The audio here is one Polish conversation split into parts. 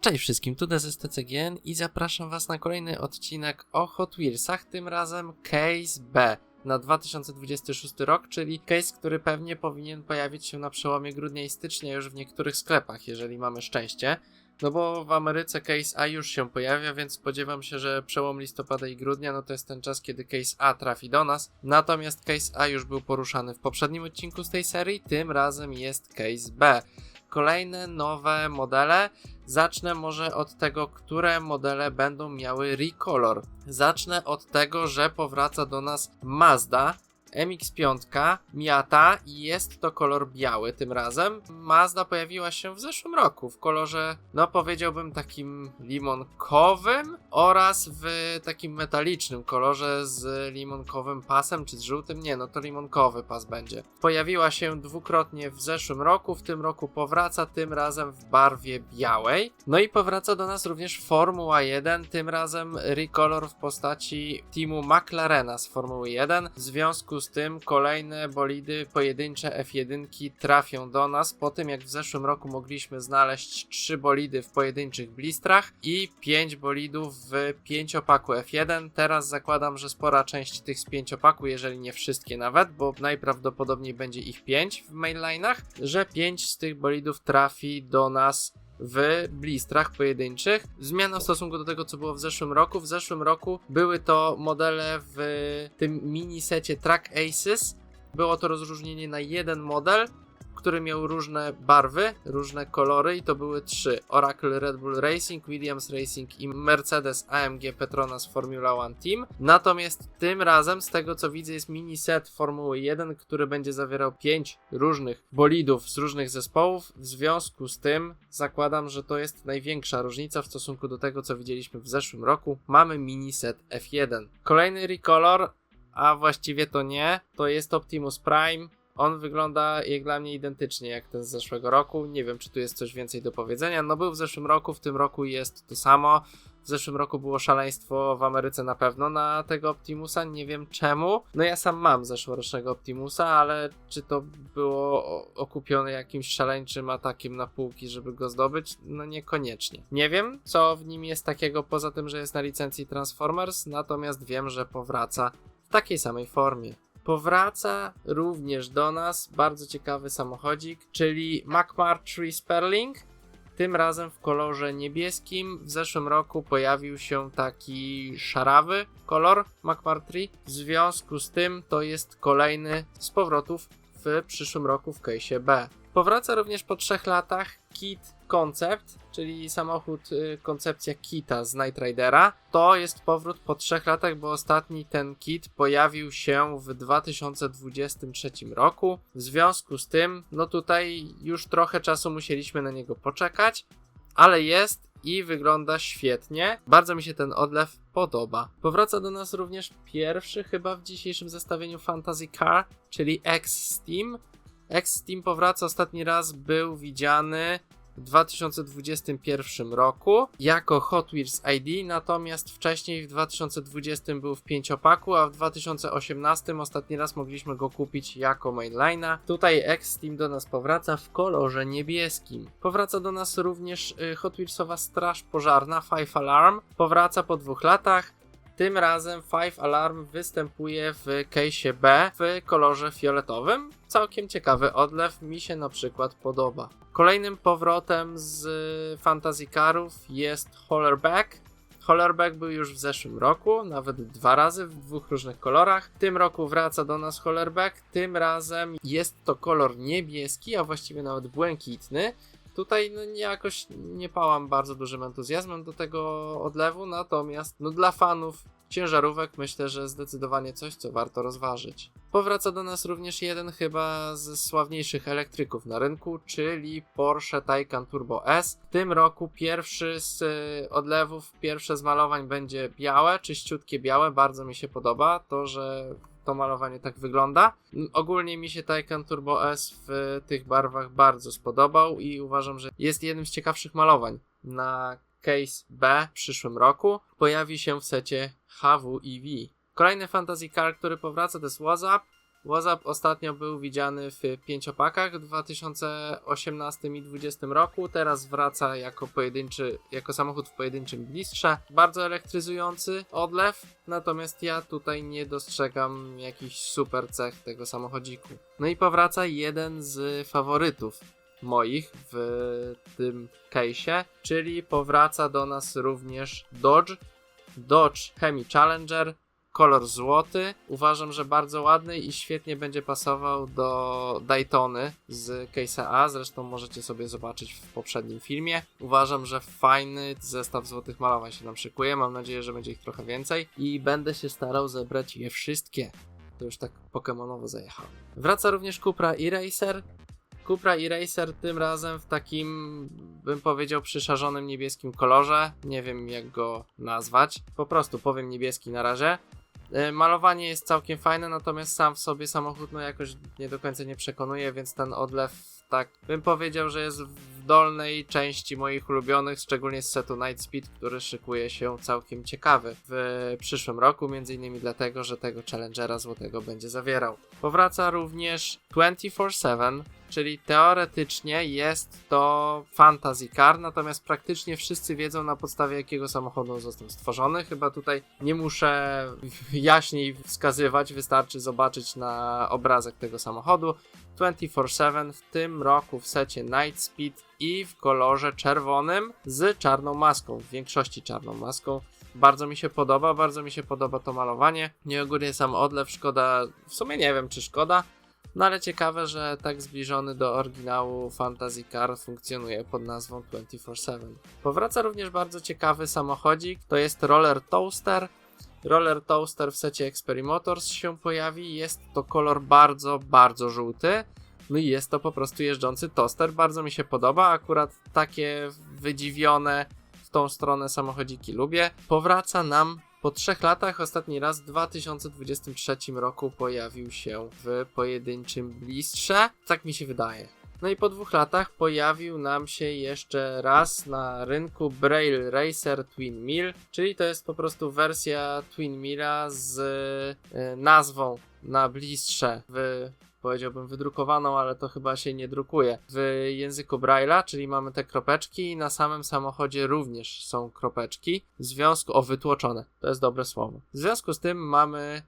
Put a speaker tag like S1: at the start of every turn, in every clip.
S1: Cześć wszystkim, tu DZSTCGN i zapraszam Was na kolejny odcinek o Hot Wheelsach, tym razem Case B na 2026 rok, czyli case, który pewnie powinien pojawić się na przełomie grudnia i stycznia już w niektórych sklepach, jeżeli mamy szczęście. No bo w Ameryce Case A już się pojawia, więc spodziewam się, że przełom listopada i grudnia no to jest ten czas, kiedy Case A trafi do nas. Natomiast Case A już był poruszany w poprzednim odcinku z tej serii, tym razem jest Case B kolejne nowe modele. Zacznę może od tego, które modele będą miały recolor. Zacznę od tego, że powraca do nas Mazda. MX5 Miata i jest to kolor biały tym razem. Mazda pojawiła się w zeszłym roku w kolorze, no powiedziałbym takim limonkowym oraz w takim metalicznym kolorze z limonkowym pasem czy z żółtym. Nie, no to limonkowy pas będzie. Pojawiła się dwukrotnie w zeszłym roku, w tym roku powraca, tym razem w barwie białej. No i powraca do nas również Formuła 1, tym razem recolor w postaci teamu McLarena z Formuły 1. W związku z tym kolejne bolidy pojedyncze F1 trafią do nas po tym jak w zeszłym roku mogliśmy znaleźć 3 bolidy w pojedynczych blistrach i 5 bolidów w pięciopaku F1. Teraz zakładam, że spora część tych z pięciopaku, jeżeli nie wszystkie nawet, bo najprawdopodobniej będzie ich 5 w mainlinach, że 5 z tych bolidów trafi do nas w blistrach pojedynczych. Zmiana w stosunku do tego, co było w zeszłym roku. W zeszłym roku były to modele w tym mini secie Track Aces. Było to rozróżnienie na jeden model, który miał różne barwy, różne kolory i to były trzy. Oracle Red Bull Racing, Williams Racing i Mercedes AMG Petronas Formula One Team. Natomiast tym razem, z tego co widzę, jest mini set Formuły 1, który będzie zawierał pięć różnych bolidów z różnych zespołów. W związku z tym zakładam, że to jest największa różnica w stosunku do tego, co widzieliśmy w zeszłym roku. Mamy mini set F1. Kolejny recolor, a właściwie to nie, to jest Optimus Prime on wygląda jak dla mnie identycznie jak ten z zeszłego roku. Nie wiem, czy tu jest coś więcej do powiedzenia. No był w zeszłym roku, w tym roku jest to samo. W zeszłym roku było szaleństwo w Ameryce na pewno na tego Optimusa, nie wiem czemu. No ja sam mam zeszłorocznego Optimusa, ale czy to było okupione jakimś szaleńczym atakiem na półki, żeby go zdobyć? No niekoniecznie. Nie wiem, co w nim jest takiego poza tym, że jest na licencji Transformers, natomiast wiem, że powraca w takiej samej formie. Powraca również do nas bardzo ciekawy samochodzik, czyli McMar 3 Sperling. Tym razem w kolorze niebieskim. W zeszłym roku pojawił się taki szarawy kolor McMar 3. W związku z tym to jest kolejny z powrotów w przyszłym roku w case B. Powraca również po trzech latach kit Concept, czyli samochód, y, koncepcja kita z Night Ridera. To jest powrót po trzech latach, bo ostatni ten kit pojawił się w 2023 roku. W związku z tym, no tutaj już trochę czasu musieliśmy na niego poczekać, ale jest i wygląda świetnie. Bardzo mi się ten odlew podoba. Powraca do nas również pierwszy chyba w dzisiejszym zestawieniu Fantasy Car, czyli X-Steam. X-Steam powraca ostatni raz, był widziany w 2021 roku jako Hot Wheels ID, natomiast wcześniej w 2020 był w pięciopaku, a w 2018 ostatni raz mogliśmy go kupić jako mainline'a. Tutaj X-Team do nas powraca w kolorze niebieskim. Powraca do nas również y, Hot Wheelsowa Straż Pożarna Five Alarm. Powraca po dwóch latach. Tym razem Five Alarm występuje w case B w kolorze fioletowym. Całkiem ciekawy odlew, mi się na przykład podoba. Kolejnym powrotem z Fantasy Carów jest Hollerback. Hollerback był już w zeszłym roku, nawet dwa razy w dwóch różnych kolorach. W tym roku wraca do nas Hollerback. Tym razem jest to kolor niebieski, a właściwie nawet błękitny. Tutaj no, jakoś nie pałam bardzo dużym entuzjazmem do tego odlewu, natomiast no, dla fanów ciężarówek myślę, że zdecydowanie coś, co warto rozważyć. Powraca do nas również jeden chyba z sławniejszych elektryków na rynku, czyli Porsche Taycan Turbo S. W tym roku pierwszy z y, odlewów, pierwsze z malowań będzie białe, czyściutkie białe, bardzo mi się podoba to, że to malowanie tak wygląda. Ogólnie mi się Taycan Turbo S w tych barwach bardzo spodobał i uważam, że jest jednym z ciekawszych malowań na Case B w przyszłym roku. Pojawi się w secie HWEV. Kolejny Fantasy Car, który powraca to jest WhatsApp. WhatsApp ostatnio był widziany w pięciopakach w 2018 i 2020 roku. Teraz wraca jako pojedynczy, jako samochód w pojedynczym blistrze. Bardzo elektryzujący odlew, natomiast ja tutaj nie dostrzegam jakichś super cech tego samochodziku. No i powraca jeden z faworytów moich w tym case'ie, czyli powraca do nas również Dodge. Dodge Hemi Challenger, kolor złoty. Uważam, że bardzo ładny i świetnie będzie pasował do Daytony z Case'a A. Zresztą możecie sobie zobaczyć w poprzednim filmie. Uważam, że fajny zestaw złotych malowań się nam szykuje. Mam nadzieję, że będzie ich trochę więcej i będę się starał zebrać je wszystkie. To już tak pokemonowo zajechał. Wraca również Cupra e-Racer. Cupra e-Racer tym razem w takim, bym powiedział, przyszarzonym niebieskim kolorze. Nie wiem jak go nazwać. Po prostu powiem niebieski na razie. E, Malowanie jest całkiem fajne, natomiast sam w sobie samochód no jakoś nie do końca nie przekonuje, więc ten odlew tak bym powiedział, że jest w dolnej części moich ulubionych, szczególnie z setu Night Speed, który szykuje się całkiem ciekawy w przyszłym roku, między innymi dlatego, że tego Challengera złotego będzie zawierał. Powraca również 24/7, czyli teoretycznie jest to fantasy car, natomiast praktycznie wszyscy wiedzą na podstawie jakiego samochodu został stworzony. Chyba tutaj nie muszę jaśniej wskazywać, wystarczy zobaczyć na obrazek tego samochodu. 24/7 w tym roku w secie Night Speed i w kolorze czerwonym z czarną maską, w większości czarną maską. Bardzo mi się podoba, bardzo mi się podoba to malowanie. Nieogólnie sam odlew, szkoda, w sumie nie wiem czy szkoda, no ale ciekawe, że tak zbliżony do oryginału Fantasy Car funkcjonuje pod nazwą 24/7. Powraca również bardzo ciekawy samochodzik, to jest Roller Toaster. Roller Toaster w secie Experimotors się pojawi, jest to kolor bardzo, bardzo żółty. No i jest to po prostu jeżdżący toster, bardzo mi się podoba, akurat takie wydziwione w tą stronę samochodziki lubię. Powraca nam po trzech latach, ostatni raz w 2023 roku pojawił się w pojedynczym blistrze, tak mi się wydaje. No i po dwóch latach pojawił nam się jeszcze raz na rynku Braille Racer Twin Mill, czyli to jest po prostu wersja Twin Milla z e, nazwą na blistrze w powiedziałbym wydrukowaną, ale to chyba się nie drukuje. W języku Braille'a, czyli mamy te kropeczki i na samym samochodzie również są kropeczki. W związku, o wytłoczone, to jest dobre słowo. W związku z tym mamy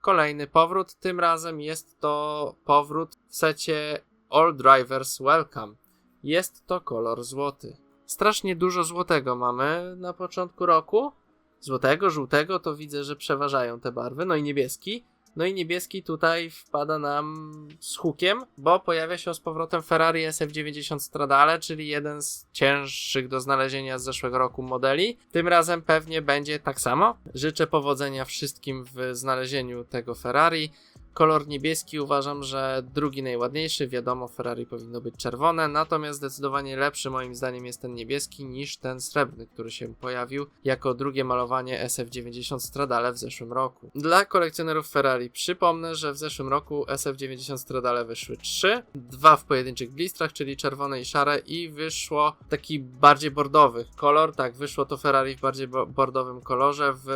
S1: kolejny powrót, tym razem jest to powrót w secie All Drivers Welcome. Jest to kolor złoty. Strasznie dużo złotego mamy na początku roku. Złotego, żółtego to widzę, że przeważają te barwy, no i niebieski. No i niebieski tutaj wpada nam z hukiem, bo pojawia się z powrotem Ferrari SF90 Stradale, czyli jeden z cięższych do znalezienia z zeszłego roku modeli. Tym razem pewnie będzie tak samo. Życzę powodzenia wszystkim w znalezieniu tego Ferrari. Kolor niebieski uważam, że drugi najładniejszy. Wiadomo, Ferrari powinno być czerwone, natomiast zdecydowanie lepszy moim zdaniem jest ten niebieski niż ten srebrny, który się pojawił jako drugie malowanie SF90 Stradale w zeszłym roku. Dla kolekcjonerów Ferrari przypomnę, że w zeszłym roku SF90 Stradale wyszły trzy, dwa w pojedynczych blistrach, czyli czerwone i szare i wyszło taki bardziej bordowy kolor. Tak, wyszło to Ferrari w bardziej bo- bordowym kolorze w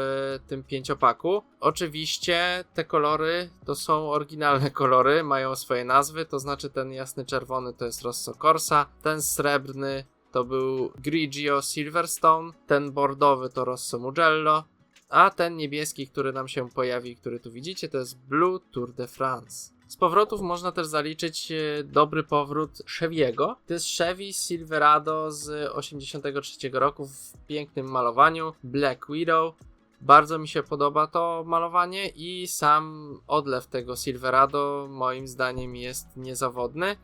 S1: tym pięciopaku. Oczywiście te kolory to są oryginalne kolory, mają swoje nazwy, to znaczy ten jasny czerwony to jest Rosso Corsa, ten srebrny to był Grigio Silverstone, ten bordowy to Rosso Mugello, a ten niebieski, który nam się pojawi, który tu widzicie, to jest Blue Tour de France. Z powrotów można też zaliczyć e, dobry powrót Chevy'ego. To jest Chevy Silverado z 83 roku w pięknym malowaniu, Black Widow. Bardzo mi się podoba to malowanie i sam odlew tego Silverado moim zdaniem jest niezawodny.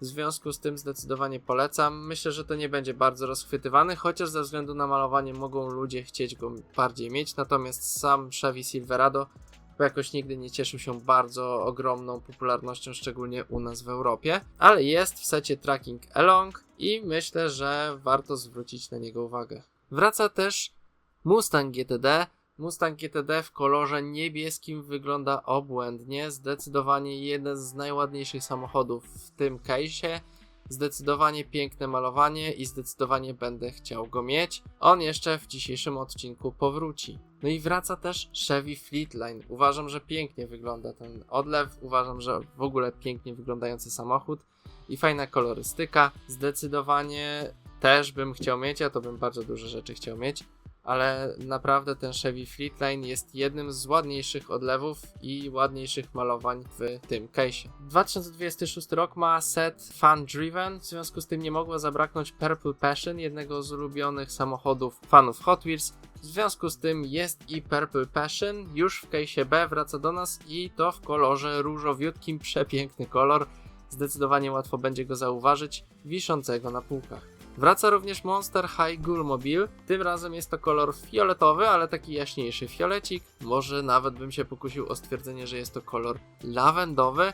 S1: W związku z tym zdecydowanie polecam. Myślę, że to nie będzie bardzo rozchwytywany, chociaż ze względu na malowanie mogą ludzie chcieć go bardziej mieć. Natomiast sam Chevy Silverado jakoś nigdy nie cieszył się bardzo ogromną popularnością, szczególnie u nas w Europie, ale jest w secie Tracking Along i myślę, że warto zwrócić na niego uwagę. Wraca też Mustang GTD. Mustang GTD w kolorze niebieskim wygląda obłędnie. Zdecydowanie jeden z najładniejszych samochodów w tym case'ie. Zdecydowanie piękne malowanie i zdecydowanie będę chciał go mieć. On jeszcze w dzisiejszym odcinku powróci. No i wraca też Chevy Fleetline. Uważam, że pięknie wygląda ten odlew. Uważam, że w ogóle pięknie wyglądający samochód i fajna kolorystyka. Zdecydowanie też bym chciał mieć, ja to bym bardzo dużo rzeczy chciał mieć ale naprawdę ten Chevy Fleetline jest jednym z ładniejszych odlewów i ładniejszych malowań w tym case. 2026 rok ma set Fan Driven, w związku z tym nie mogło zabraknąć Purple Passion, jednego z ulubionych samochodów fanów Hot Wheels. W związku z tym jest i Purple Passion, już w case B wraca do nas i to w kolorze różowiutkim, przepiękny kolor. Zdecydowanie łatwo będzie go zauważyć, wiszącego na półkach. Wraca również Monster High Mobile. Tym razem jest to kolor fioletowy, ale taki jaśniejszy fiolecik. Może nawet bym się pokusił o stwierdzenie, że jest to kolor lawendowy.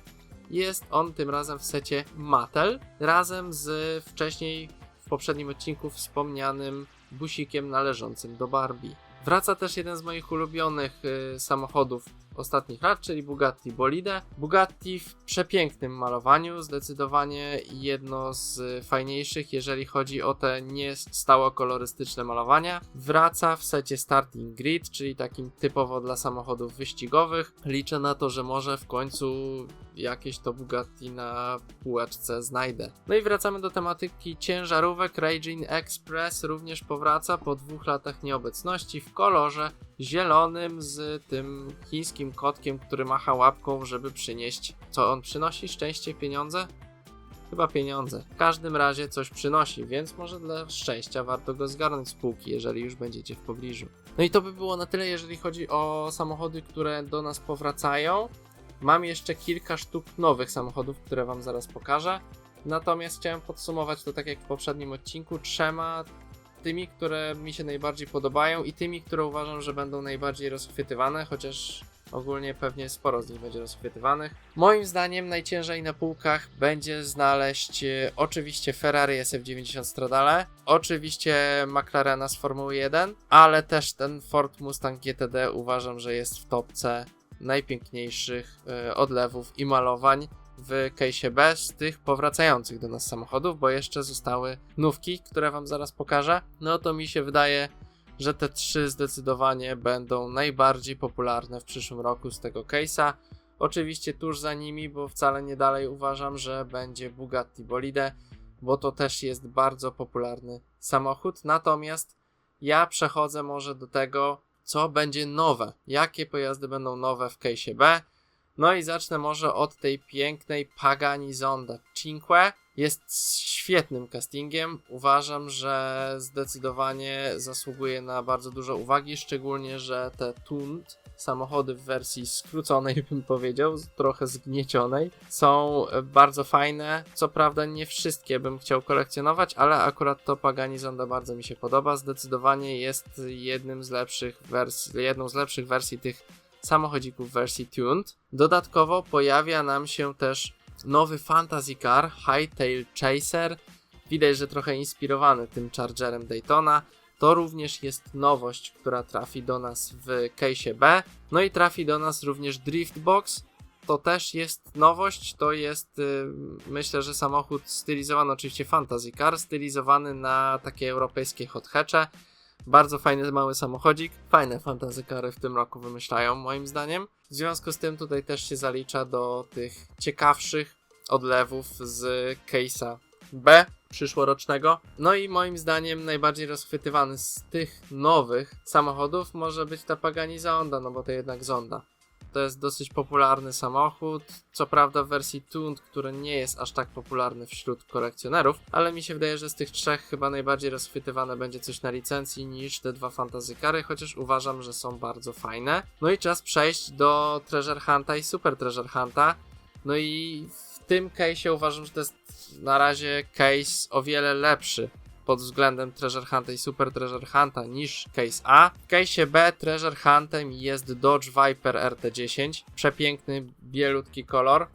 S1: Jest on tym razem w secie Mattel, razem z wcześniej w poprzednim odcinku wspomnianym busikiem należącym do Barbie. Wraca też jeden z moich ulubionych y, samochodów ostatnich lat, czyli Bugatti Bolide. Bugatti w przepięknym malowaniu, zdecydowanie jedno z fajniejszych, jeżeli chodzi o te niestało kolorystyczne malowania. Wraca w secie Starting Grid, czyli takim typowo dla samochodów wyścigowych. Liczę na to, że może w końcu jakieś to Bugatti na półeczce znajdę. No i wracamy do tematyki ciężarówek. Raging Express również powraca po dwóch latach nieobecności w kolorze zielonym z tym chińskim kotkiem, który macha łapką, żeby przynieść. Co on przynosi? Szczęście, pieniądze? Chyba pieniądze. W każdym razie coś przynosi, więc może dla szczęścia warto go zgarnąć z półki, jeżeli już będziecie w pobliżu. No i to by było na tyle, jeżeli chodzi o samochody, które do nas powracają. Mam jeszcze kilka sztuk nowych samochodów, które Wam zaraz pokażę. Natomiast chciałem podsumować to tak jak w poprzednim odcinku trzema tymi, które mi się najbardziej podobają i tymi, które uważam, że będą najbardziej rozchwytywane, chociaż ogólnie pewnie sporo z nich będzie rozchwytywanych. Moim zdaniem najciężej na półkach będzie znaleźć e, oczywiście Ferrari SF90 Stradale, oczywiście McLarena z Formuły 1, ale też ten Ford Mustang GTD uważam, że jest w topce najpiękniejszych e, odlewów i malowań w case B z tych powracających do nas samochodów, bo jeszcze zostały nówki, które wam zaraz pokażę. No to mi się wydaje, że te trzy zdecydowanie będą najbardziej popularne w przyszłym roku z tego case'a. Oczywiście tuż za nimi, bo wcale nie dalej uważam, że będzie Bugatti Bolide, bo to też jest bardzo popularny samochód. Natomiast ja przechodzę może do tego, co będzie nowe. Jakie pojazdy będą nowe w case B no i zacznę może od tej pięknej Pagani Zonda. Cinque jest świetnym castingiem. Uważam, że zdecydowanie zasługuje na bardzo dużo uwagi, szczególnie, że te Tund, samochody w wersji skróconej, bym powiedział, trochę zgniecionej, są bardzo fajne. Co prawda, nie wszystkie bym chciał kolekcjonować, ale akurat to Pagani Zonda bardzo mi się podoba. Zdecydowanie jest jednym z lepszych jedną z lepszych wersji tych samochodzików w wersji tuned. Dodatkowo pojawia nam się też nowy Fantasy Car Hightail Chaser. Widać, że trochę inspirowany tym Chargerem Daytona. To również jest nowość, która trafi do nas w case B. No i trafi do nas również Driftbox. To też jest nowość. To jest, yy, myślę, że samochód stylizowany, oczywiście Fantasy Car, stylizowany na takie europejskie hot hatche bardzo fajny mały samochodzik. Fajne kary w tym roku wymyślają, moim zdaniem. W związku z tym tutaj też się zalicza do tych ciekawszych odlewów z case'a B przyszłorocznego. No i moim zdaniem najbardziej rozchwytywany z tych nowych samochodów może być ta Pagani Zonda, no bo to jednak Zonda. To jest dosyć popularny samochód, co prawda w wersji Tuned, który nie jest aż tak popularny wśród kolekcjonerów, ale mi się wydaje, że z tych trzech chyba najbardziej rozchwytywane będzie coś na licencji niż te dwa fantasy kary, chociaż uważam, że są bardzo fajne. No i czas przejść do Treasure Hunta i Super Treasure Hunta. No i w tym case uważam, że to jest na razie case o wiele lepszy pod względem Treasure Hunta i Super Treasure Hunta niż Case A. W Case B Treasure Huntem jest Dodge Viper RT10. Przepiękny, bielutki kolor.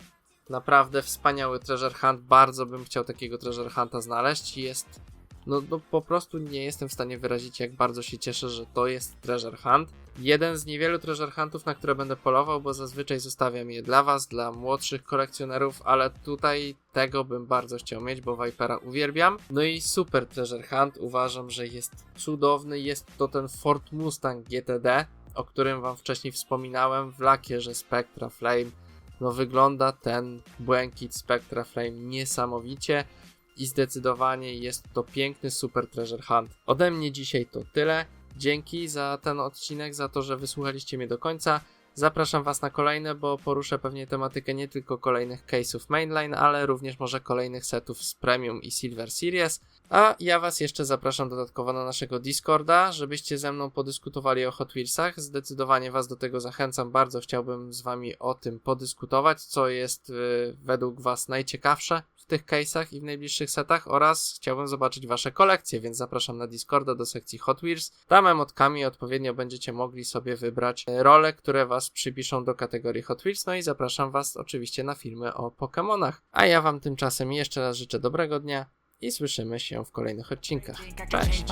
S1: Naprawdę wspaniały Treasure Hunt. Bardzo bym chciał takiego Treasure Hunta znaleźć. Jest no, no po prostu nie jestem w stanie wyrazić, jak bardzo się cieszę, że to jest Treasure Hunt. Jeden z niewielu Treasure Huntów, na które będę polował, bo zazwyczaj zostawiam je dla Was, dla młodszych kolekcjonerów, ale tutaj tego bym bardzo chciał mieć, bo Vipera uwielbiam. No i super Treasure Hunt, uważam, że jest cudowny. Jest to ten Ford Mustang GTD, o którym Wam wcześniej wspominałem w lakierze Spectra Flame. No wygląda ten błękit Spectra Flame niesamowicie i zdecydowanie jest to piękny super treasure hunt. Ode mnie dzisiaj to tyle. Dzięki za ten odcinek, za to, że wysłuchaliście mnie do końca. Zapraszam Was na kolejne, bo poruszę pewnie tematykę nie tylko kolejnych case'ów mainline, ale również może kolejnych setów z Premium i Silver Series. A ja Was jeszcze zapraszam dodatkowo na naszego Discorda, żebyście ze mną podyskutowali o Hot Wheelsach. Zdecydowanie Was do tego zachęcam. Bardzo chciałbym z Wami o tym podyskutować, co jest yy, według Was najciekawsze tych case'ach i w najbliższych setach oraz chciałbym zobaczyć Wasze kolekcje, więc zapraszam na Discorda do sekcji Hot Wheels. Tam emotkami odpowiednio będziecie mogli sobie wybrać e, role, które Was przypiszą do kategorii Hot Wheels. No i zapraszam Was oczywiście na filmy o Pokémonach. A ja Wam tymczasem jeszcze raz życzę dobrego dnia i słyszymy się w kolejnych odcinkach. Cześć!